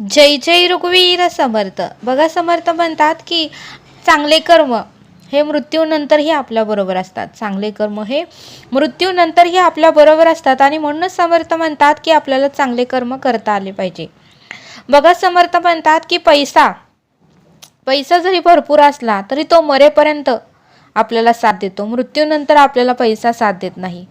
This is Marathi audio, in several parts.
जय जय रुग्वीर समर्थ. बघा समर्थ म्हणतात की चांगले कर्म हे मृत्यूनंतरही आपल्याबरोबर असतात. चांगले कर्म हे मृत्यूनंतरही आपल्याबरोबर असतात आणि म्हणूनच समर्थ म्हणतात की आपल्याला चांगले कर्म करता आले पाहिजे. बघा समर्थ म्हणतात की पैसा पैसा जरी भरपूर असला तरी तो मरेपर्यंत आपल्याला साथ देतो. मृत्यूनंतर आपल्याला पैसा साथ देत नाही.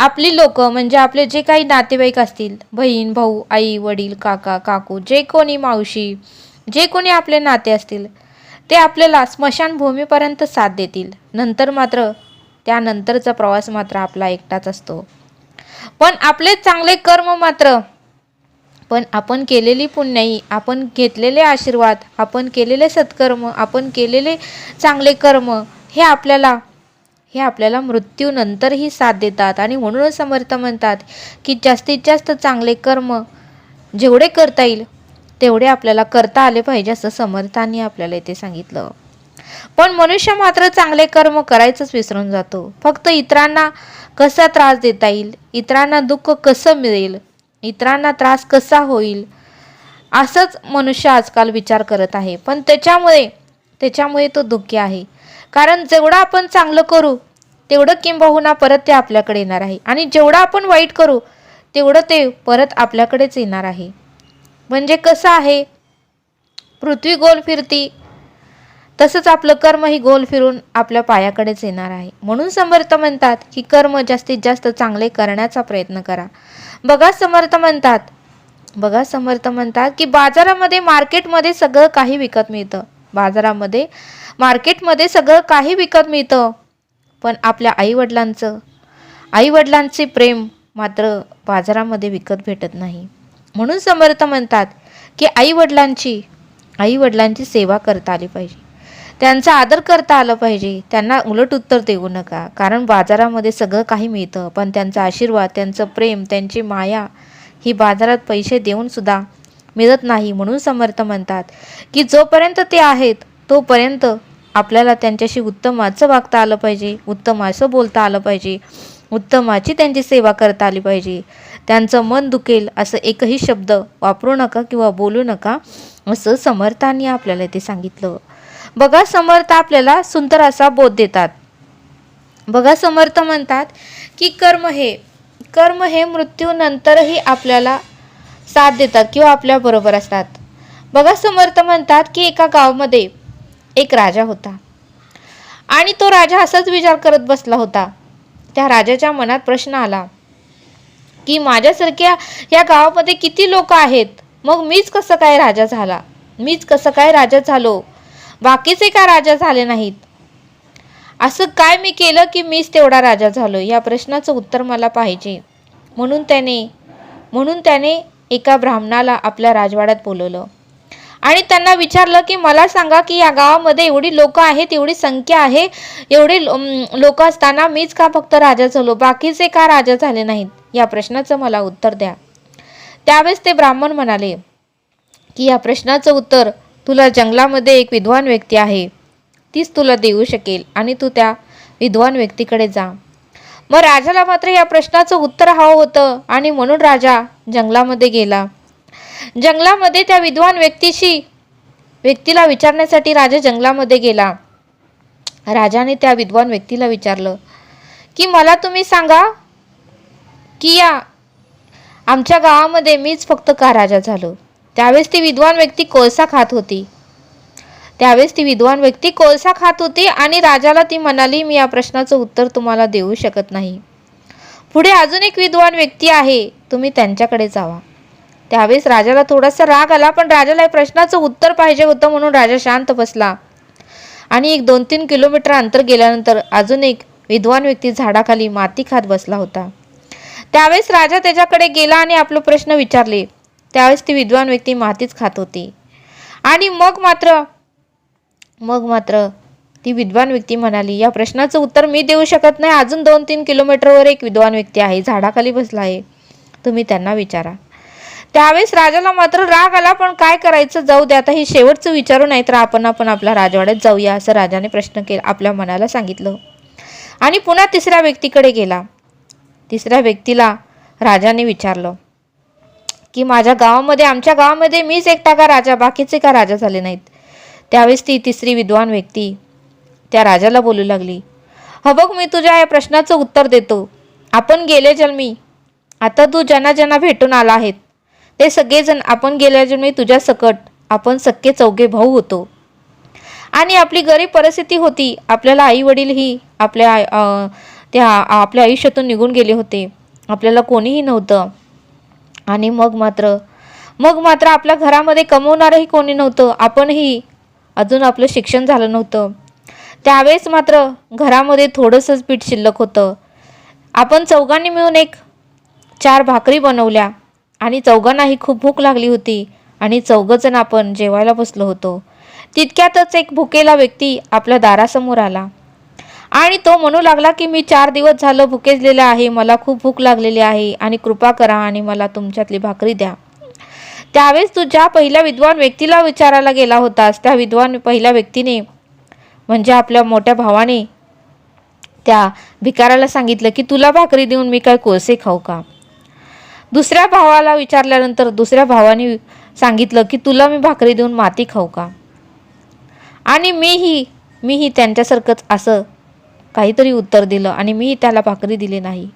आपली लोक म्हणजे आपले जे काही नातेवाईक असतील बहीण भाऊ आई वडील काका काकू जे कोणी मावशी जे कोणी आपले नाते असतील ते आपल्याला स्मशानभूमीपर्यंत साथ देतील. नंतर मात्र त्यानंतरचा प्रवास मात्र आपला एकटाच असतो. पण आपले चांगले कर्म मात्र पण आपण केलेली पुण्याई आपण घेतलेले आशीर्वाद आपण केलेले सत्कर्म आपण केलेले चांगले कर्म हे आपल्याला हे आपल्याला मृत्यूनंतरही साथ देतात. आणि म्हणूनच समर्थ म्हणतात की जास्तीत जास्त चांगले कर्म जेवढे करता येईल तेवढे आपल्याला करता आले पाहिजे असं समर्थांनी आपल्याला इथे सांगितलं. पण मनुष्य मात्र चांगले कर्म करायचंच विसरून जातो. फक्त इतरांना कसा त्रास देता येईल इतरांना दुःख कसं मिळेल इतरांना त्रास कसा होईल असंच मनुष्य आजकाल विचार करत आहे. पण त्याच्यामुळे त्याच्यामुळे तो दुःखी आहे. कारण जेवढं आपण चांगलं करू तेवढं किंबहुना परत ते आपल्याकडे येणार आहे. आणि जेवढं आपण वाईट करू तेवढं ते परत आपल्याकडेच येणार आहे. म्हणजे कसं आहे पृथ्वी गोल फिरती तसंच आपलं कर्म ही गोल फिरून आपल्या पायाकडेच येणार आहे. म्हणून समर्थ म्हणतात की कर्म जास्तीत जास्त चांगले करण्याचा प्रयत्न करा. बघा समर्थ म्हणतात बघा समर्थ म्हणतात की बाजारामध्ये मार्केटमध्ये सगळं काही विकत मिळतं. बाजारामध्ये. मार्केटमध्ये सगळं काही विकत मिळतं पण आपल्या आईवडिलांचं. आईवडिलांचे प्रेम मात्र बाजारामध्ये विकत भेटत नाही. म्हणून समर्थ म्हणतात की आईवडिलांची आईवडिलांची सेवा करता आली पाहिजे. त्यांचा आदर करता आलं पाहिजे. त्यांना उलट उत्तर देऊ नका. कारण बाजारामध्ये सगळं काही मिळतं पण त्यांचा आशीर्वाद त्यांचं प्रेम त्यांची माया ही बाजारात पैसे देऊन सुद्धा मिळत नाही म्हणून समर्थ म्हणतात. की जोपर्यंत ते आहेत तोपर्यंत आपल्याला त्यांच्याशी उत्तमाचं वागता आलं पाहिजे उत्तमाचं बोलता आलं पाहिजे उत्तमाची त्यांची सेवा करता आली पाहिजे. त्यांचं मन दुखेल असं एकही शब्द वापरू नका किंवा बोलू नका असं समर्थांनी आपल्याला ते सांगितलं. बघा समर्थ आपल्याला सुंदर असा बोध देतात. बघा समर्थ म्हणतात की कर्म हे कर्म हे मृत्यूनंतरही आपल्याला साथ देतात किंवा आपल्याबरोबर असतात. बघा समर्थ म्हणतात की एका गावामध्ये एक राजा होता. आणि तो राजा असाच विचार करत बसला होता. त्या राजाच्या मनात प्रश्न आला की माझ्यासारख्या या गावामध्ये किती लोक आहेत? मग मीच कसं काय राजा झाला? मीच कसं काय राजा झालो? बाकीचे का राजा झाले नाहीत? असं काय मी केलं की मीच तेवढा राजा झालो या प्रश्नाचं उत्तर मला पाहिजे. म्हणून त्याने म्हणून त्याने एका ब्राह्मणाला आपल्या राजवाड्यात बोलवलं. आणि त्यांना विचारलं की मला सांगा की या गावामध्ये एवढी लोक आहेत एवढी संख्या आहे एवढे लोक असताना मीच का फक्त राजा झालो? बाकीचे का राजा झाले नाहीत? या प्रश्नाचं मला उत्तर द्या. त्यावेळेस ते ब्राह्मण म्हणाले की या प्रश्नाचं उत्तर तुला जंगलामध्ये एक विद्वान व्यक्ती आहे. तीच तुला देऊ शकेल आणि तू त्या विद्वान व्यक्तीकडे जा. मग राजाला मात्र या प्रश्नाचं उत्तर हवं होतं आणि म्हणून राजा जंगलामध्ये गेला. जंगलामध्ये त्या विद्वान व्यक्तीशी व्यक्तीला विचारण्यासाठी राजा जंगलामध्ये गेला. राजाने त्या विद्वान व्यक्तीला विचारलं की मला तुम्ही सांगा की या आमच्या गावामध्ये मीच फक्त का राजा झालो? त्यावेळेस ती विद्वान व्यक्ती कोळसा खात होती. त्यावेळेस ती विद्वान व्यक्ती कोळसा खात होती आणि राजाला ती म्हणाली मी या प्रश्नाचं उत्तर तुम्हाला देऊ शकत नाही. पुढे अजून एक विद्वान व्यक्ती आहे तुम्ही त्यांच्याकडे जावा. त्यावेळेस राजाला थोडासा राग आला पण राजाला या प्रश्नाचं उत्तर पाहिजे होतं म्हणून राजा शांत बसला. आणि एक दोन तीन किलोमीटर अंतर गेल्यानंतर अजून एक विद्वान व्यक्ती झाडाखाली माती खात बसला होता. त्यावेळेस राजा त्याच्याकडे गेला आणि आपले प्रश्न विचारले. त्यावेळेस ती विद्वान व्यक्ती मातीच खात होती. आणि मग मात्र मग मात्र ती विद्वान व्यक्ती म्हणाली या प्रश्नाचं उत्तर मी देऊ शकत नाही. अजून दोन तीन किलोमीटरवर एक विद्वान व्यक्ती आहे. झाडाखाली बसला आहे. तुम्ही त्यांना विचारा. त्यावेळेस राजाला मात्र राग आला पण काय करायचं? जाऊ दे. आता हे शेवटचं विचारू नाही तर आपण आपण आपल्या राजवाड्यात जाऊया असं राजाने प्रश्न केला आपल्या मनाला सांगितलं. आणि पुन्हा तिसऱ्या व्यक्तीकडे गेला. तिसऱ्या व्यक्तीला राजाने विचारलं की माझ्या गावामध्ये आमच्या गावामध्ये मीच एकटा का राजा? बाकीचे का राजा झाले नाहीत? त्यावेळेस ती तिसरी विद्वान व्यक्ती. त्या राजाला बोलू लागली ह बघ मी तुझ्या या प्रश्नाचं उत्तर देतो. आपण गेले जन्मी आता तू ज्यांना ज्यांना भेटून आला आहेत ते सगळेजण आपण गेल्या जन्मी तुझ्या सकट आपण सक्के चौघे भाऊ होतो. आणि आपली गरीब परिस्थिती होती आपल्याला आई वडीलही आपल्या आय- त्या आपल्या आयुष्यातून निघून गेले होते. आपल्याला कोणीही नव्हतं. आणि मग मात्र मग मात्र आपल्या घरामध्ये कमवणारंही कोणी नव्हतं. आपणही अजून आपलं शिक्षण झालं नव्हतं. त्यावेळेस मात्र घरामध्ये थोडंसंच पीठ शिल्लक होतं. आपण चौघांनी मिळून एक चार भाकरी बनवल्या आणि चौघांनाही खूप भूक लागली होती आणि चौघंजण आपण जेवायला बसलो होतो. तितक्यातच एक भुकेला व्यक्ती आपल्या दारासमोर आला. आणि तो म्हणू लागला की मी चार दिवस झालं भुकेजलेला आहे मला खूप भूक लागलेली आहे आणि कृपा करा आणि मला तुमच्यातली भाकरी द्या. त्यावेळेस तू ज्या पहिल्या विद्वान व्यक्तीला विचारायला गेला होतास त्या विद्वान पहिल्या व्यक्तीने म्हणजे आपल्या मोठ्या भावाने त्या भिकाराला सांगितलं की तुला भाकरी देऊन मी काय कोळसे खाऊ का? दुसऱ्या भावाला विचारल्यानंतर दुसऱ्या भावाने सांगितलं की तुला मी भाकरी देऊन माती खाऊ का? आणि मीही मीही त्यांच्यासारखंच असं काहीतरी उत्तर दिलं आणि मीही त्याला भाकरी दिली नाही.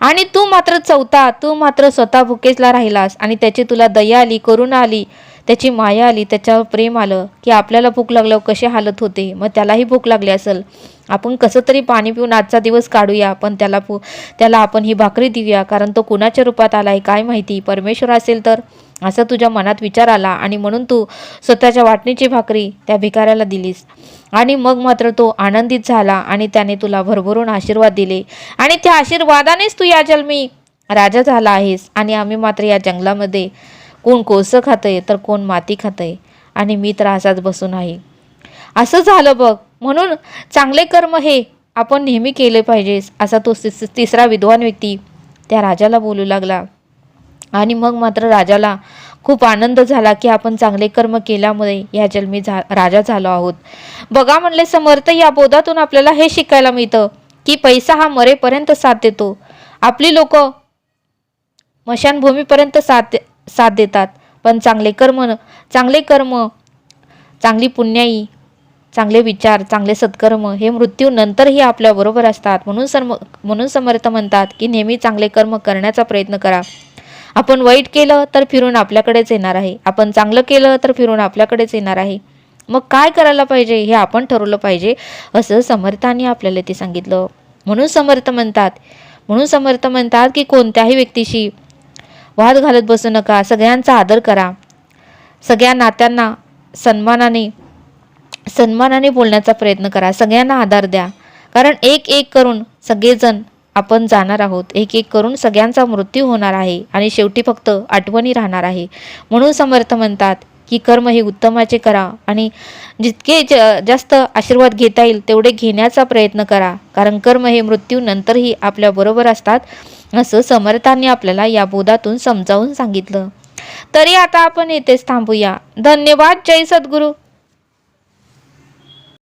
आणि तू मात्र चौथा तू मात्र स्वतः भुकेजला राहिलास आणि त्याची तुला दया आली करुणा आली त्याची माया आली त्याच्यावर प्रेम आलं की आपल्याला भूक लागल्यावर कशी हालत होते? मग त्यालाही भूक लागली असेल. आपण कसं तरी पाणी पिऊन आजचा दिवस काढूया पण त्याला पु त्याला आपण ही भाकरी देऊया कारण तो कुणाच्या रूपात आला आहे काय माहिती? परमेश्वर असेल तर. असं तुझ्या मनात विचार आला आणि म्हणून तू स्वतःच्या वाटणीची भाकरी त्या भिकाऱ्याला दिलीस. आणि मग मात्र तो आनंदित झाला आणि त्याने तुला भरभरून आशीर्वाद दिले. आणि त्या आशीर्वादानेच तू या जन्मी राजा झाला आहेस आणि आम्ही मात्र या जंगलामध्ये कोण कोळसं खातंय तर कोण माती खातंय आणि मी तर असाच बसून आहे. असं झालं बघ. म्हणून चांगले कर्म हे आपण नेहमी केले पाहिजेस असा तो तिस- तिसरा विद्वान व्यक्ती त्या राजाला बोलू लागला. आणि मग मात्र राजाला खूप आनंद झाला की आपण चांगले कर्म केल्यामुळे या जन्मी झा राजा झालो आहोत. बघा म्हणले समर्थ या बोधातून आपल्याला हे शिकायला मिळतं की पैसा हा मरेपर्यंत साथ देतो. आपली लोक मशानभूमीपर्यंत साथ साथ देतात. पण चांगले कर्म चांगले कर्म चांगली पुण्याई चांगले विचार चांगले सत्कर्म हे मृत्यूनंतरही आपल्याबरोबर असतात. म्हणून सर्म म्हणून समर्थ म्हणतात की नेहमी चांगले कर्म करण्याचा प्रयत्न करा. आपण वाईट केलं तर फिरून आपल्याकडेच येणार आहे. आपण चांगलं केलं तर फिरून आपल्याकडेच येणार आहे. मग काय करायला पाहिजे? हे आपण ठरवलं पाहिजे असं समर्थाने आपल्याला ते सांगितलं. म्हणून समर्थ म्हणतात. म्हणून समर्थ म्हणतात की कोणत्याही व्यक्तीशी वाद घालत बसू नका. सगळ्यांचा आदर करा. सगळ्या नात्यांना सन्मानाने सन्मानाने बोलण्याचा प्रयत्न करा. सगळ्यांना आधार द्या. कारण एक एक करून सगळेजण आपण जाणार आहोत. एक एक करून सगळ्यांचा मृत्यू होणार आहे आणि शेवटी फक्त आठवणी राहणार आहे. म्हणून समर्थ म्हणतात की कर्म हे उत्तमाचे करा आणि जितके ज जास्त आशीर्वाद घेता येईल तेवढे घेण्याचा प्रयत्न करा. कारण कर्म हे मृत्यूनंतरही आपल्याबरोबर असतात असं समर्थांनी आपल्याला या बोधातून समजावून सांगितलं. तरी आता आपण येथेच थांबूया. धन्यवाद. जय सद्गुरू.